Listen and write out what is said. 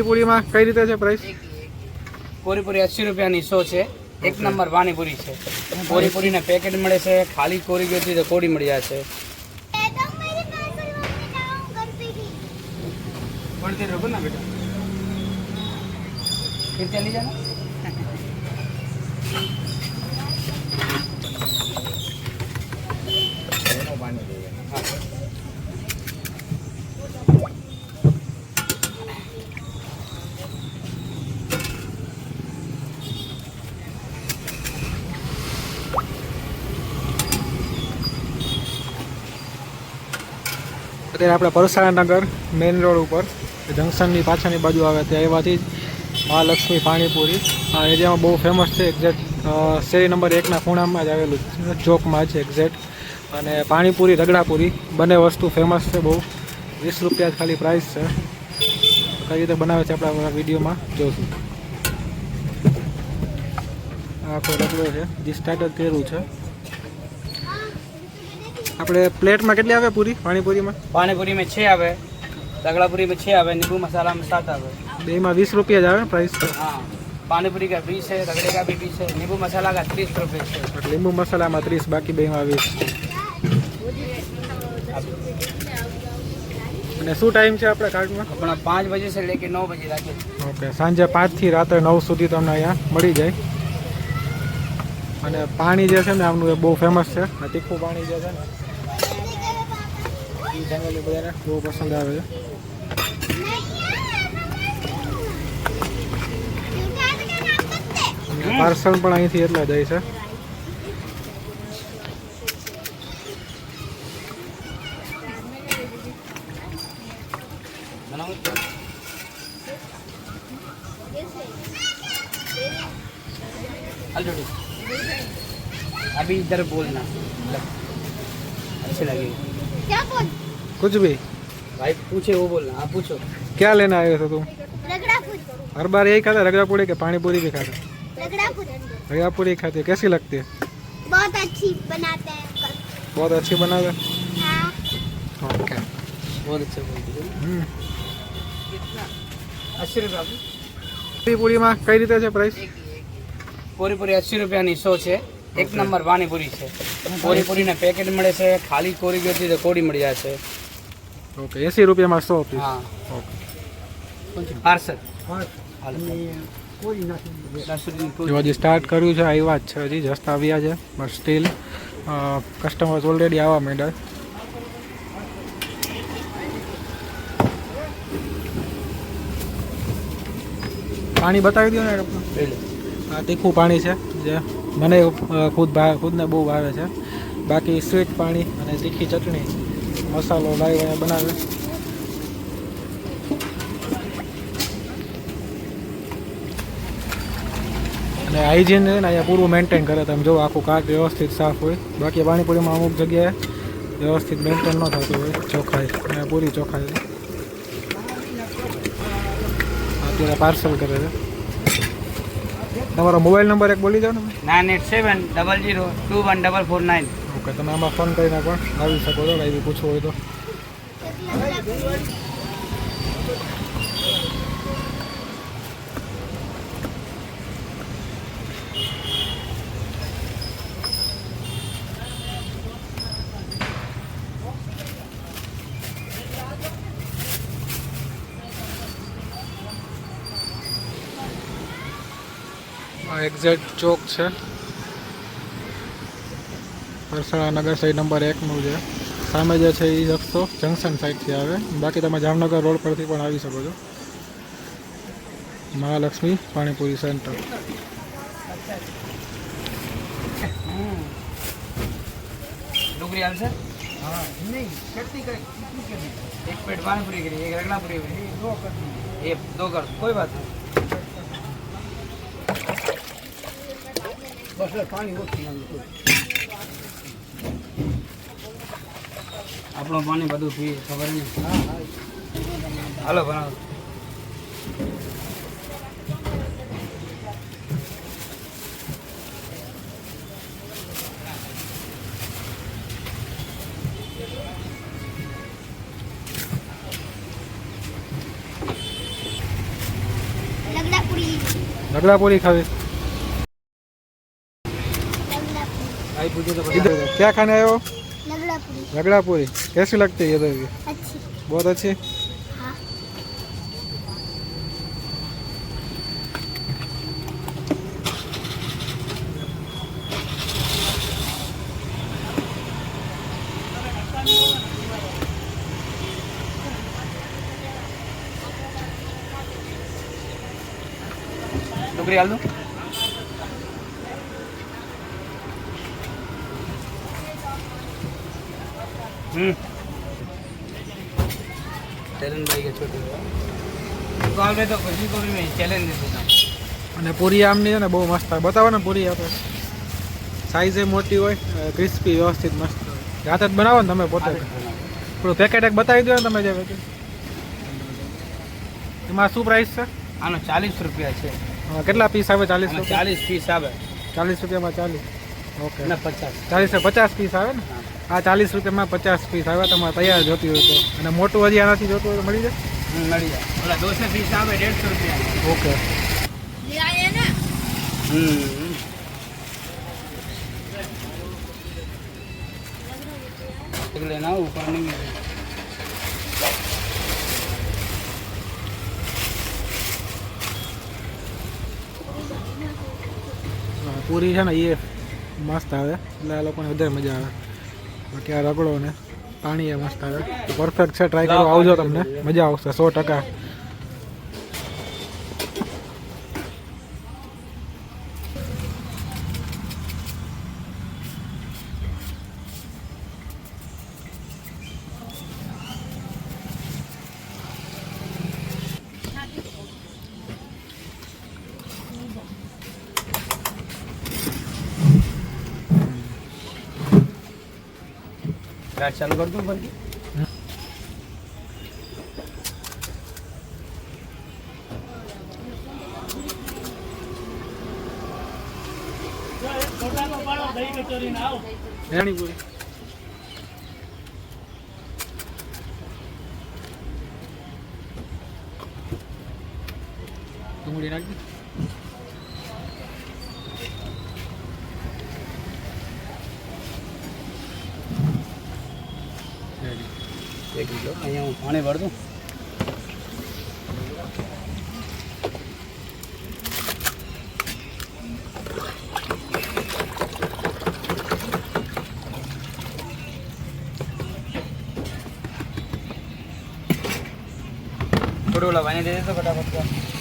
પૂરીમાં કઈ રીતે છે પ્રાઇસ કોરીપુરી અસી રૂપિયાની સો છે એક નંબર પાણીપુરી છે કોરીપુરીના પેકેટ મળે છે ખાલી કોરી જોઈતી તો કોરી મળી જશે પડતી રોકો ના બેટા फिर चली जाना અત્યારે આપણે પરસાણા નગર મેઇન રોડ ઉપર જંકશનની પાછળની બાજુ આવે ત્યાં એવાથી મહાલક્ષ્મી પાણીપુરી. આ એરિયામાં બહુ ફેમસ છે એક્ઝેક્ટ શેરી નંબર એકના ખૂણામાં જ આવેલું ચોકમાં છે એક્ઝેક્ટ અને પાણીપુરી, રગડાપુરી બંને વસ્તુ ફેમસ છે બહુ. વીસ રૂપિયા જ ખાલી પ્રાઇસ છે. કઈ રીતે બનાવે છે આપણે આપણા વિડીયોમાં જોશું. આખો રગડો છે. જે સ્ટાર્ટર તેરું છે. આપણે પ્લેટમાં કેટલી આવે પૂરી? પાણીપુરીમાં? પાણીપુરીમાં છે આવે. તગડાપુરીમાં છે આવે નીંબુ મસાલામાં સાત આવે. બેમાં વીસ રૂપિયા જ આવે ને પ્રાઇસ તો? હા. પાણીપુરી કા વીસ છે રગડે કા બી વીસ છે લીંબુ મસાલા કા ત્રીસ રૂપિયા છે. લીંબુ મસાલામાં ત્રીસ બાકી બેમાં વીસ. અને શું ટાઈમ છે આપણા કાર્ડમાં આપણા પાંચ બજે છે લેકે નવ બજે રાખે ઓકે સાંજે પાંચથી રાત્રે નવ સુધી તમને અહીંયા મળી જાય. અને પાણી જે છે ને આમનું એ બહુ ફેમસ છે. તીખું પાણી જે છે ને એ જનરલી બધાને બહુ પસંદ આવે છે અને પાર્સલ પણ અહીંથી એટલા જાય છે हल जोड़ी अभी इधर बोलना अच्छे लगेगी क्या बोल कुछ भी भाई पूछे वो बोलना आप पूछो क्या लेना आए थे तुम रगड़ा पूरी हर बार यही खाता रगड़ा पूड़ी के पानी पूरी भी खाता रगड़ा पूरी रगड़ा पूरी खाते कैसी लगती है बहुत अच्छी बनाते हैं अंकल बहुत अच्छी बनावे हाँ ओके बहुत अच्छे बोलते हो હમ अस्सी रुपये आपको પૂરીમાં કઈ રીતે છે પ્રાઇસ કોરીપુરી અસી રૂપિયાની સો છે એક નંબર પાણીપુરી છે કોરીપુરીના પેકેટ મળે છે ખાલી કોરી જોઈતી તો કોરી મળી જશે ઓકે એસી રૂપિયામાં સો પીસ હા. Okay parcel. હજી સ્ટાર્ટ કર્યું છે આવ્યા જ છે હજી જસ્ટ આવ્યા છે. બટ સ્ટીલ કસ્ટમર્સ ઓલરેડી આવવા માંડ્યા. પાણી બતાવી દો ને આ તીખું પાણી છે જે મને ખુદ ખુદને બહુ ભાવે છે. બાકી સ્વીટ પાણી અને તીખી ચટણી. મસાલો લાવી અહીંયા બનાવે અને હાઇજીન છે ને અહીંયા પૂરું મેન્ટેન કરે તમે જો આખું કાટ વ્યવસ્થિત સાફ હોય. બાકી પાણીપુરીમાં અમુક જગ્યાએ વ્યવસ્થિત મેન્ટેન ન થતું હોય ચોખ્ખાઈ અને પૂરી ચોખ્ખાઈ અત્યારે પાર્સલ કરે છે. તમારો મોબાઈલ નંબર એક બોલી દો ને. Nine eight seven double zero two one double four nine. Okay તમે આમાં ફોન કરીને પણ આવી શકો છો, કાંઈ બી પૂછવું હોય તો. આ એક્ઝેક્ટ ચોક છે. વરસાડા નગર સાઈડ નંબર એકનું છે સામે જે છે એ રસ્તો જંકશન સાઈડથી આવે બાકી તમે જામનગર રોડ પરથી પણ આવી શકો છો મહાલક્ષ્મી પાણીપુરી સેન્ટર ડુંગળી આવશે હા નહીં ચટણી કરી એક પ્લેટ પાણીપુરી કરી એક રગડાપુરી કરી દો કરી એ દો કર કોઈ વાત નહીં બસ પાણી ઓછી આપણું પાણી બધું પી ખબર નહીં. હાલો ભણાવો ઢગલા પૂરી ખાવે. ક્યાં ખાને આવ્યો? रगड़ा रगड़ापुरी कैसी लगती है अच्छी बहुत અને પૂરી આમની છે ને બહુ મસ્ત આવે. બતાવો ને પૂરી આપણે. સાઈઝે મોટી હોય ક્રિસ્પી વ્યવસ્થિત મસ્ત હોય. જાતે જ બનાવો ને તમે પોતે. થોડું પેકેટ એક બતાવી દો ને તમે જે પેકેટ એમાં શું પ્રાઇસ છે? આનો ચાલીસ રૂપિયા છે. કેટલા પીસ આવે ચાલીસ ચાલીસ પીસ આવે. ચાલીસ રૂપિયામાં ચાલીસ. ઓકે પચાસ. ચાલીસ પચાસ પીસ આવે ને? આ ચાલીસ રૂપિયામાં પચાસ પીસ આવ્યા તમારે તૈયાર જોતી હોય તો. અને મોટું હજી આનાથી જોતું હોય તો મળી જાય? મળી જાય. ઓલા દોસો પીસ આવે દેડસો રૂપિયા ઓકે. લેના ઉપર પૂરી છે ને એ મસ્ત આવે. એટલે આ લોકોને વધારે મજા આવે. બાકી આ રગડો ને? પાણી એ મસ્ત આવે. પરફેક્ટ છે ટ્રાય કરો, આવજો તમને. મજા આવશે, સો ટકા. ગાડી ચાલુ કર દઉં ફરકી એની પૂરી ડુંગળી કિલો અહીંયા હું પાણી ભર દઉં થોડું ફટાફટ